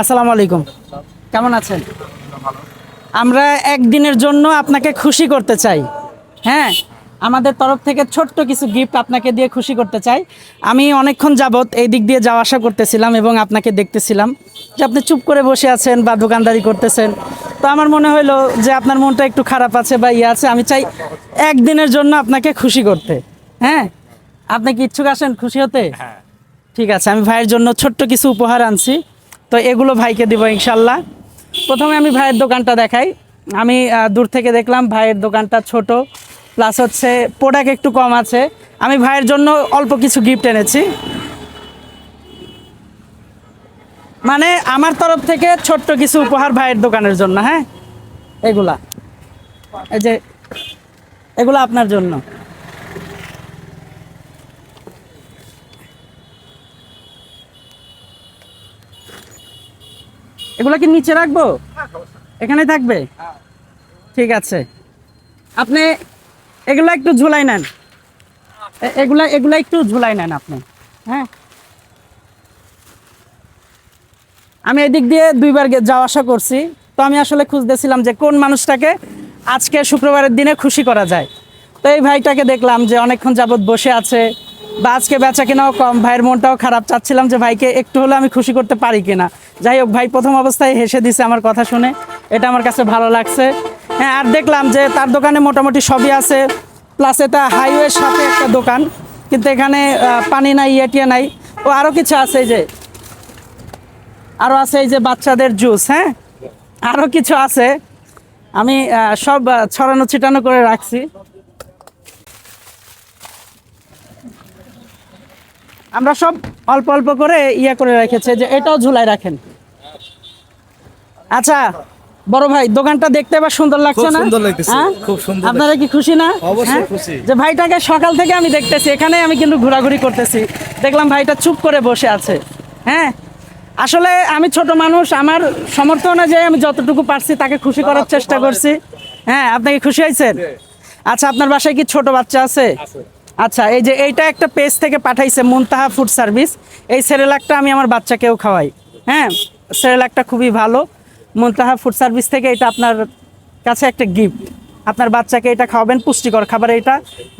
আসসালামু আলাইকুম। কেমন আছেন? আমরা একদিনের জন্য আপনাকে খুশি করতে চাই। হ্যাঁ আমাদের তরফ থেকে ছোট্ট কিছু গিফট আপনাকে দিয়ে খুশি করতে চাই। আমি অনেকক্ষণ যাবত এই দিক দিয়ে যাওয়া আসা করতেছিলাম এবং আপনাকে দেখতেছিলাম যে আপনি চুপ করে বসে আছেন বা দোকানদারি করতেছেন। তো আমার মনে হলো যে আপনার মনটা একটু খারাপ আছে বা ইয়ে আছে আমি চাই একদিনের জন্য আপনাকে খুশি করতে। হ্যাঁ আপনি কি ইচ্ছুক আসেন খুশি হতে? ঠিক আছে আমি ভাইয়ের জন্য ছোট্ট কিছু উপহার আনছি। তো এগুলো ভাইকে দিব ইনশাল্লাহ। প্রথমে আমি ভাইয়ের দোকানটা দেখাই। আমি দূর থেকে দেখলাম ভাইয়ের দোকানটা ছোট প্লাস হচ্ছে প্রোডাক্ট একটু কম আছে। আমি ভাইয়ের জন্য অল্প কিছু গিফট এনেছি। মানে আমার তরফ থেকে ছোট্ট কিছু উপহার ভাইয়ের দোকানের জন্য হ্যাঁ? এগুলা। এই যে, এগুলো আপনার জন্য। এগুলো কি নিচে রাখব? এখানে থাকবে? ঠিক আছে। আপনি এগুলো একটু ঝুলাই নেন। এগুলা এগুলা একটু ঝুলাই নেন আপনি। হ্যাঁ? আমি এদিক দিয়ে দুইবার যাওয়া আসা করছি। তো আমি আসলে খুঁজতেছিলাম যে কোন মানুষটাকে আজকে শুক্রবারের দিনে খুশি করা যায়। তো এই ভাইটাকে দেখলাম যে অনেকক্ষণ যাবৎ বসে আছে বা আজকে বেচা কেনাও কম, ভাইয়ের মনটাও খারাপ। চাচ্ছিলাম যে ভাইকে একটু হলে আমি খুশি করতে পারি কিনা। যাই হোক ভাই, প্রথম অবস্থায় হেসে দিছে আমার কথা শুনে। এটা আমার কাছে ভালো লাগছে। হ্যাঁ আর দেখলাম যে তার দোকানে মোটামুটি সবই আছে। প্লাস এটা হাইওয়ের সাথে একটা দোকান। কিন্তু এখানে পানি নাই ইয়েটিয়া নাই। ও আরও কিছু আছে এই যে আরও আছে এই যে বাচ্চাদের জুস হ্যাঁ? আরও কিছু আছে। আমি সব ছড়ানো ছিটানো করে রাখছি। আমরা সব অল্প অল্প করে ইয়ে করে রেখেছে। যে এটাও ঝুলাই রাখেন। আচ্ছা বড় ভাই দোকানটা দেখতে এবার সুন্দর লাগছে না? হ্যাঁ? খুব সুন্দর আপনারা কি খুশি না? অবশ্যই হ্যাঁ? খুশি। যে ভাইটাকে সকাল থেকে আমি দেখতেছি এখানে আমি কিন্তু ঘোরাঘুরি করতেছি। দেখলাম ভাইটা চুপ করে বসে আছে। হ্যাঁ? আসলে আমি ছোট মানুষ আমার সমর্থ অনুযায়ী আমি যতটুকু পারছি তাকে খুশি করার চেষ্টা করছি। হ্যাঁ আপনি কি খুশি হয়েছেন? আচ্ছা আপনার বাসায় কি ছোট বাচ্চা আছে। আচ্ছা এই যে এইটা একটা পেজ থেকে পাঠাইছে মুনতাহা ফুড সার্ভিস। এই সেরেলাকটা আমি আমার বাচ্চাকেও খাওয়াই। হ্যাঁ সেরেলাকটা খুবই ভালো। মুনতাহা ফুড সার্ভিস থেকে এটা আপনার কাছে একটা গিফট আপনার বাচ্চাকে এটা খাওয়াবেন পুষ্টিকর খাবার এটা।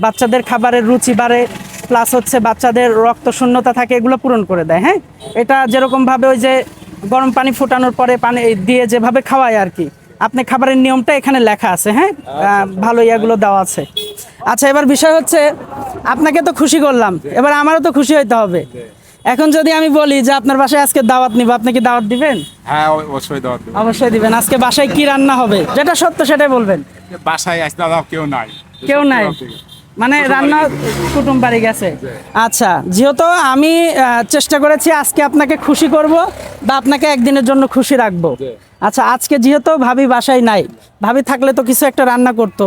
বাচ্চাদের খাবারের রুচি বাড়ে প্লাস হচ্ছে বাচ্চাদের রক্ত শূন্যতা থাকে এগুলো পূরণ করে দেয় হ্যাঁ? এটা যেরকমভাবে ওই যে গরম পানি ফোটানোর পরে পানি দিয়ে যেভাবে খাওয়ায় আর কি। আপনি খাবারের নিয়মটা এখানে লেখা আছে হ্যাঁ? ভালো ইয়াগুলো দেওয়া আছে। আচ্ছা এবার বিষয় হচ্ছে আপনাকে তো খুশি করলাম। এবার আমারও তো খুশি হইতে হবে। এখন যদি আমি বলি যে আপনার বাসায় আজকে দাওয়াত নিব আপনি কি দাওয়াত দিবেন? হ্যাঁ অবশ্যই দাওয়াত দেবো। অবশ্যই দিবেন। আজকে বাসায় কি রান্না হবে? যেটা সত্য সেটাই বলবেন। বাসায় আসতে দাদা কেউ নাই। কেউ নাই? মানে রান্না কুটুম বাড়ি গেছে। আচ্ছা যেহেতু আমি চেষ্টা করেছি আজকে আপনাকে খুশি করব বা আপনাকে একদিনের জন্য খুশি রাখব। আচ্ছা আজকে যেহেতু ভাবি বাসায় নাই ভাবি থাকলে তো কিছু একটা রান্না করতো।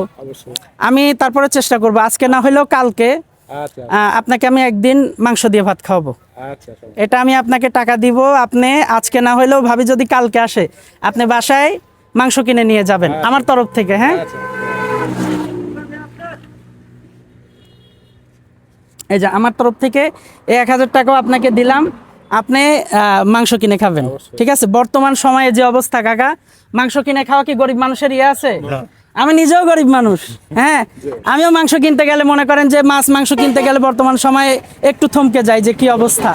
আমি তারপরে চেষ্টা করব। আজকে না হলেও কালকে আপনাকে আমি একদিন মাংস দিয়ে ভাত খাওয়াবো। আচ্ছা এটা আমি আপনাকে টাকা দিব আপনি আজকে না হলেও ভাবি যদি কালকে আসে আপনি বাসায় মাংস কিনে নিয়ে যাবেন আমার তরফ থেকে হ্যাঁ? এই যে আমার তরফ থেকে এই এক হাজার টাকাও আপনাকে দিলাম আপনি আহ, মাংস কিনে খাবেন ঠিক আছে? বর্তমান সময়ে যে অবস্থা কাকা মাংস কিনে খাওয়া কি গরিব মানুষের ইয়ে আছে? আমি নিজেও গরিব মানুষ হ্যাঁ? আমিও মাংস কিনতে গেলে মনে করেন যে মাছ মাংস কিনতে গেলে বর্তমান সময়ে একটু থমকে যায় যে কি অবস্থা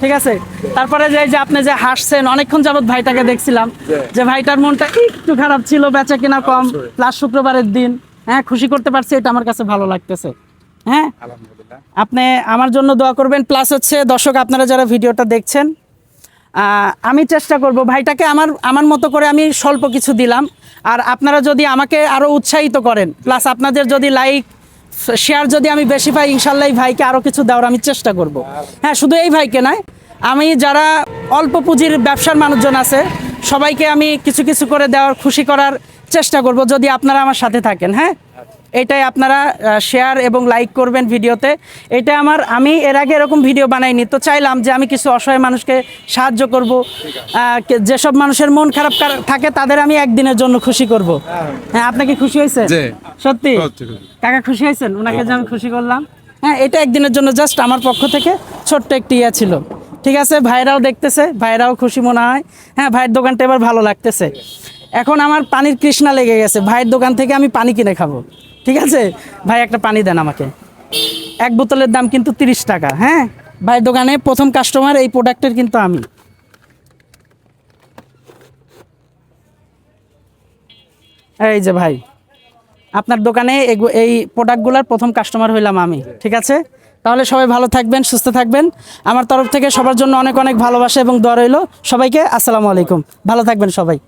ঠিক আছে? তারপরে যে যে আপনি যে হাসছেন অনেকক্ষণ যাবত ভাইটাকে দেখছিলাম যে? ভাইটার মনটা একটু খারাপ ছিল বেচা কিনা কম প্লাস শুক্রবারের দিন হ্যাঁ? খুশি করতে পারছি এটা আমার কাছে ভালো লাগতেছে হ্যাঁ? আপনি আমার জন্য দোয়া করবেন প্লাস হচ্ছে দর্শক আপনারা যারা ভিডিওটা দেখছেন আমি চেষ্টা করব। ভাইটাকে আমার আমার মতো করে আমি স্বল্প কিছু দিলাম। আর আপনারা যদি আমাকে আরও উৎসাহিত করেন প্লাস আপনাদের যদি লাইক শেয়ার যদি আমি বেশি পাই, ইনশাল্লাহ ভাইকে আরও কিছু দেওয়ার আমি চেষ্টা করব। হ্যাঁ শুধু এই ভাইকে নয়, আমি যারা অল্প পুঁজির ব্যবসার মানুষজন আছে, সবাইকে আমি কিছু কিছু করে দেওয়ার, খুশি করার চেষ্টা করব, যদি আপনারা আমার সাথে থাকেন। হ্যাঁ? এটাই আপনারা শেয়ার এবং লাইক করবেন ভিডিওতে। এটা আমার আমি এর আগে এরকম ভিডিও বানাইনি তো চাইলাম যে আমি কিছু অসহায় মানুষকে সাহায্য করব। যেসব মানুষের মন খারাপ থাকে তাদের আমি একদিনের জন্য খুশি করব। হ্যাঁ আপনি কি খুশি হয়েছেন? জি। সত্যি? সত্যি কাকা খুশি হয়েছেন? ওনাকে যে আমি খুশি করলাম। হ্যাঁ এটা একদিনের জন্য জাস্ট আমার পক্ষ থেকে ছোট্ট একটি ইয়ে ছিল। ঠিক আছে? ভাইরাও দেখতেছে ভাইরাও খুশি মনে হয়। হ্যাঁ ভাইয়ের দোকানটা এবার ভালো লাগতেছে। এখন আমার পানির কৃষ্ণা লেগে গেছে। ভাইয়ের দোকান থেকে আমি পানি কিনে খাব। ঠিক আছে? ভাই, একটা পানি দেন আমাকে। এক বোতলের দাম কিন্তু তিরিশ টাকা হ্যাঁ? ভাই, দোকানে প্রথম কাস্টমার এই প্রোডাক্টের কিন্তু আমি। এই যে ভাই, আপনার দোকানে এই প্রোডাক্টগুলোর প্রথম কাস্টমার হইলাম আমি, ঠিক আছে? তাহলে সবাই ভালো থাকবেন, সুস্থ থাকবেন। আমার তরফ থেকে সবার জন্য অনেক অনেক ভালোবাসা এবং দোয়া রইল। সবাইকে আসসালামু আলাইকুম। ভালো থাকবেন সবাই।